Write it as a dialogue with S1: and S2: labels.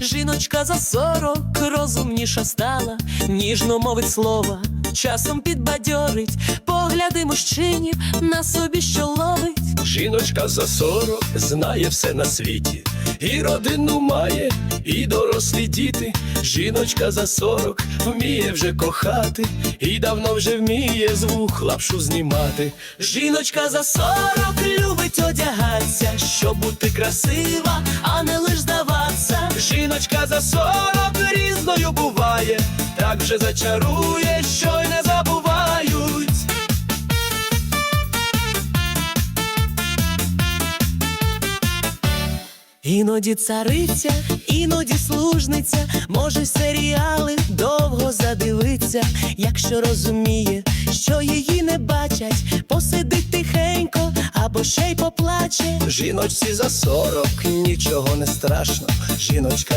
S1: Жіночка за сорок розумніша стала, ніжно мовить слова, часом підбадьорить, погляди мужчинів на собі, що ловить.
S2: Жіночка за сорок знає все на світі, і родину має, і дорослі діти. Жіночка за сорок вміє вже кохати, і давно вже вміє з вух лапшу знімати.
S1: Жіночка за сорок любить одягатися, щоб бути красива, а.
S2: Жіночка за сорок різною буває, так вже зачарує, що й не забувають.
S1: Іноді цариця, іноді служниця, може серіали довго задивиться, якщо розуміє, що її не бачать, посидить тихенько або ще й поплаче.
S2: Жіночці за сорок нічого не страшно. Жіночка